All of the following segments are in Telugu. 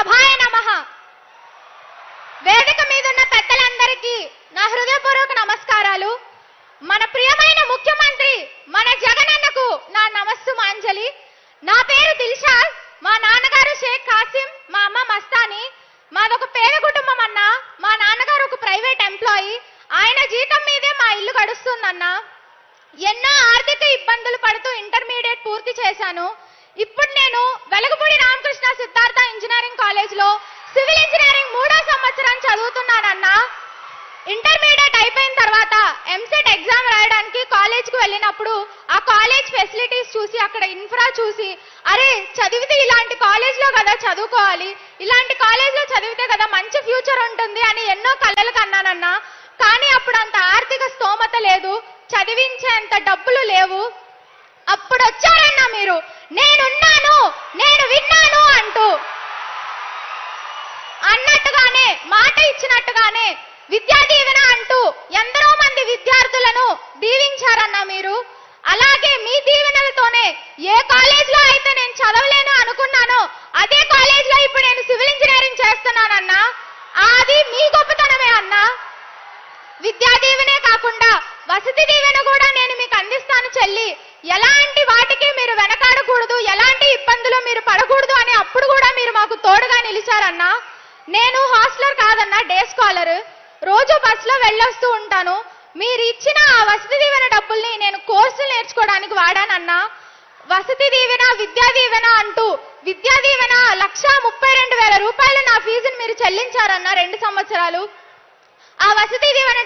సభాయ నమ. వేదిక మీద ఉన్న పెద్దలందరికీ నా హృదయపూర్వక నమస్కారాలు. మన ప్రియమైన ముఖ్యమంత్రి మన జగనన్నకు నా నమస్సు మాంజలి. నా పేరు దిల్షాద్ మా నాన్నగారు షేక్ కాసిం మా అమ్మ మస్తాని. మాదొక పేద కుటుంబం అన్న. మా నాన్నగారు ఒక ప్రైవేట్ ఎంప్లాయీ. ఆయన జీతం మీదే మా ఇల్లు గడుస్తుందన్న. ఎన్నో ఆర్థిక ఇబ్బందులు పడుతూ ఇంటర్మీడియట్ పూర్తి చేశాను. ఇప్పుడు నేను వెలగపూడి రామకృష్ణ సిద్ధార్థ ఇంజనీరింగ్ కాలేజ్లో సివిల్ ఇంజనీరింగ్ మూడో సంవత్సరం చదువుతున్నానన్న. ఇంటర్మీడియట్ అయిపోయిన తర్వాత ఎంసెట్ ఎగ్జామ్ రాయడానికి కాలేజ్కు వెళ్ళినప్పుడు ఆ కాలేజ్ ఫెసిలిటీస్ చూసి అక్కడ ఇన్ఫ్రా చూసి అరే చదివితే ఇలాంటి కాలేజ్లో కదా చదువుకోవాలి ఇలాంటి కాలేజ్లో చదివితే కదా మంచి ఫ్యూచర్ ఉంటుంది అని ఎన్నో కలలు కన్నానన్నా. కానీ అప్పుడు అంత ఆర్థిక స్తోమత లేదు చదివించేంత డబ్బులు లేవు. అప్పుడు వచ్చారన్న మీరు. నేనున్నాను నేను విన్నాను అంటూ అన్నట్టుగానే మాట ఇచ్చినట్టుగానే విద్యా దీవెన అంటూ ఎందరో మంది విద్యార్థులను దీవించారన్న మీరు. అలాగే మీ దీవెనలతోనే ఏ కాలేజ్లో అయితే నేను చదవలేను అనుకున్నానో అదే కాలేజ్లో ఇప్పుడు నేను సివిల్ ఇంజనీరింగ్ చేస్తున్నానన్నా అది మీ గొప్పతనమే అన్నా. విద్యా దీవెనే కాకుండా వసతి దీవెన కూడా నేను మీకు అందిస్తాను చెల్లి. ఎలాంటి వాటికి మీరు వెనకాడకూడదు ఎలాంటి ఇబ్బందులు మీరు పడకూడదు అని అప్పుడు కూడా మీరు మాకు తోడుగా నిలిచారన్నా. నేను హాస్టలర్ కాదన్నా డే స్కాలర్. రోజు బస్సులో వెళ్ళొస్తూ ఉంటాను. మీరు ఇచ్చిన ఆ వసతి దీవెన డబ్బుల్ని నేను కోర్సులు నేర్చుకోవడానికి వాడానన్నా. వసతి దీవెన విద్యా దీవెన అంటూ విద్యా దీవెన లక్ష ముప్పై రెండు వేల రూపాయలు నా ఫీజుని మీరు చెల్లించారన్న రెండు సంవత్సరాలు ఆ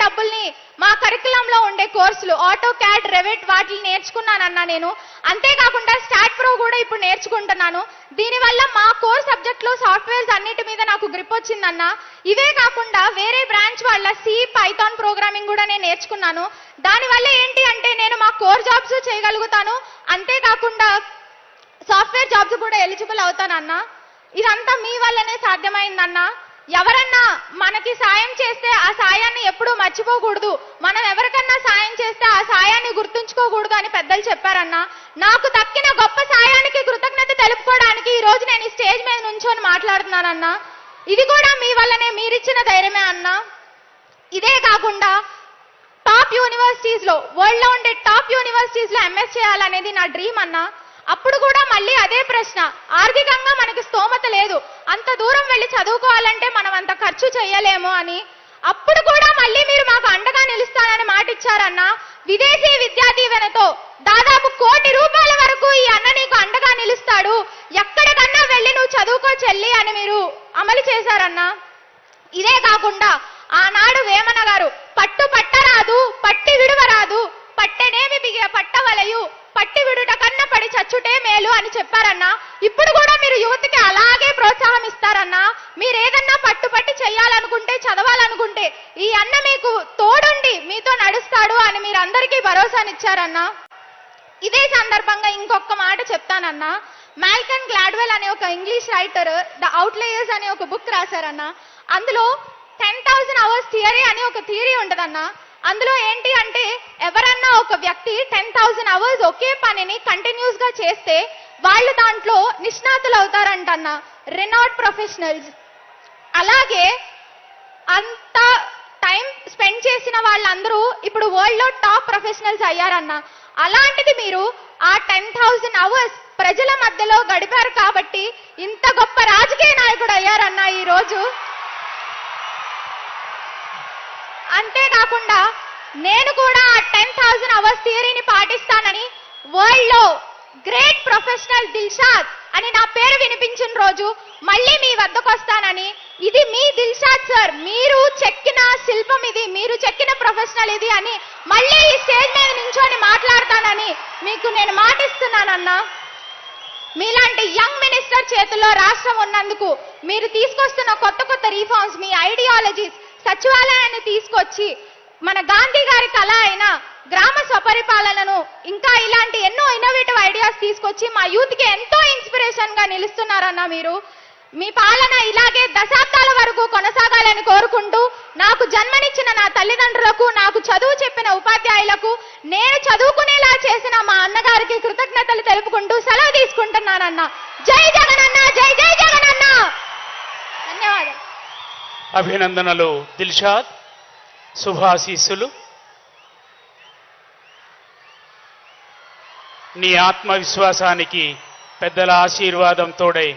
డబ్బుల్ని మా కరికులంలో ఉండే కోర్సులు ఆటో క్యాడ్ రెవెట్ వాటిని నేర్చుకున్నానన్నా నేను. అంతేకాకుండా స్టాట్ ప్రో కూడా ఇప్పుడు నేర్చుకుంటున్నాను. దీనివల్ల మా కోర్ సబ్జెక్ట్లో సాఫ్ట్వేర్స్ అన్నిటి మీద నాకు గ్రిప్ వచ్చిందన్నా. ఇవే కాకుండా వేరే బ్రాంచ్ వాళ్ళ సి పైథాన్ ప్రోగ్రామింగ్ కూడా నేను నేర్చుకున్నాను. దానివల్ల ఏంటి అంటే నేను మా కోర్ జాబ్స్ చేయగలుగుతాను. అంతేకాకుండా సాఫ్ట్వేర్ జాబ్స్ కూడా ఎలిజిబుల్ అవుతానన్నా. ఇదంతా మీ వల్లనే సాధ్యమైందన్నా. ఎవరన్నా మనకి సాయం చేస్తే ఆ సాయాన్ని ఎప్పుడూ మర్చిపోకూడదు. మనం ఎవరికన్నా సాయం చేస్తే ఆ సాయాన్ని గుర్తుంచుకోకూడదు అని పెద్దలు చెప్పారన్నా. నాకు దక్కిన గొప్ప సాయానికి కృతజ్ఞత తెలుపుకోవడానికి ఈ రోజు నేను ఈ స్టేజ్ మీద నుంచొని మాట్లాడుతున్నానన్నా. ఇది కూడా మీ వల్లనే మీరిచ్చిన ధైర్యమే అన్నా. ఇదే కాకుండా టాప్ యూనివర్సిటీస్లో వరల్డ్లో ఉండే టాప్ యూనివర్సిటీస్లో ఎంఎస్ చేయాలనేది నా డ్రీమ్ అన్నా. అప్పుడు కూడా మళ్ళీ అదే ప్రశ్న. ఆర్థికంగా మనకి స్తోమత లేదు. అంత దూరం వెళ్ళి చదువుకోవాలంటే మనం అంత ఖర్చు చేయలేము అని. అప్పుడు కూడా మళ్ళీ మీరు మాకు అండగా నిలుస్తానని మాట ఇచ్చారన్న విదేశీ విద్యా దీవెనతో దాదాపు కోటి రూపాయల వరకు ఈ అన్న నీకు అండగా నిలుస్తాడు. ఎక్కడికన్నా వెళ్ళి నువ్వు చదువుకో చెల్లి అని మీరు అమలు చేశారన్నా. ఇదే కాకుండా భరోసానిచ్చారన్నా ఇదే సందర్భంగా ఇంకొక మాట చెప్తానన్నా. మాల్కన్ గ్లాడ్వెల్ అనే ఒక ఇంగ్లీష్ రైటర్ ద అవుట్లేయర్స్ అనే ఒక బుక్ రాశారన్నా. అందులో టెన్ థౌసండ్ అవర్స్ థియరీ అని ఒక థియరీ ఉంటుందన్నా అందులో ఏంటి అంటే ఎవరన్నా ఒక వ్యక్తి టెన్ థౌసండ్ అవర్స్ ఒకే పనిని కంటిన్యూస్గా చేస్తే వాళ్ళు దాంట్లో నిష్ణాతులు అవుతారంటన్నా. రెనాట్ ప్రొఫెషనల్స్ అలాగే అంత టైం స్పెండ్ చేసిన వాళ్ళందరూ ఇప్పుడు వరల్డ్లో టాప్ ప్రొఫెషనల్స్ అయ్యారన్న. అలాంటిది మీరు ఆ టెన్ థౌజండ్ అవర్స్ ప్రజల మధ్యలో గడిపారు కాబట్టి ఇంత గొప్ప రాజకీయ నాయకుడు అయ్యారన్న ఈ రోజు. అంతేకాకుండా నేను కూడా ఆ టెన్ థౌజండ్ అవర్స్ థియరీని పాటిస్తానని వరల్డ్లో గ్రేట్ ప్రొఫెషనల్ దిల్షాద్ అని నా పేరు వినిపించిన రోజు మళ్ళీ వద్దకు వస్తానని ఇది మీ దిల్షాద్ సార్ మీరు చెక్కిన శిల్పం ఇది మీరు చెక్కిన ప్రొఫెషనల్ ఇది అని మళ్ళీ ఈ స్టేజ్ మీద నించొని మాట్లాడతానని మీకు నేను మాటిస్తున్నానన్నా. మీలాంటి యంగ్ మినిస్టర్ చేతిలో రాష్ట్రం ఉన్నందుకు మీరు తీసుకొస్తున్న కొత్త కొత్త రీఫార్మ్స్ మీ ఐడియాలజీస్ సచివాలయాన్ని తీసుకొచ్చి మన గాంధీ గారి కళ అయిన గ్రామ స్వపరిపాలనను ఇంకా ఇలాంటి ఎన్నో ఇన్నోవేటివ్ ఐడియాస్ తీసుకొచ్చి మా యూత్కి ఎంతో ఇన్స్పిరేషన్గా నిలుస్తున్నారన్న మీరు. మీ పాలన ఇలాగే దశాబ్దాల వరకు కొనసాగాలని కోరుకుంటూ నాకు జన్మనిచ్చిన నా తల్లిదండ్రులకు నాకు చదువు చెప్పిన ఉపాధ్యాయులకు నేను చదువుకునేలా చేసిన మా అన్నగారికి కృతజ్ఞతలు తెలుపుకుంటూ సెలవు తీసుకుంటున్నానన్న. జై జగనన్న జై జై జగనన్న! ధన్యవాదాలు. అభినందనలు దిల్షాద్ శుభాశీస్సులు నీ ఆత్మవిశ్వాసానికి పెద్దల ఆశీర్వాదం తోడై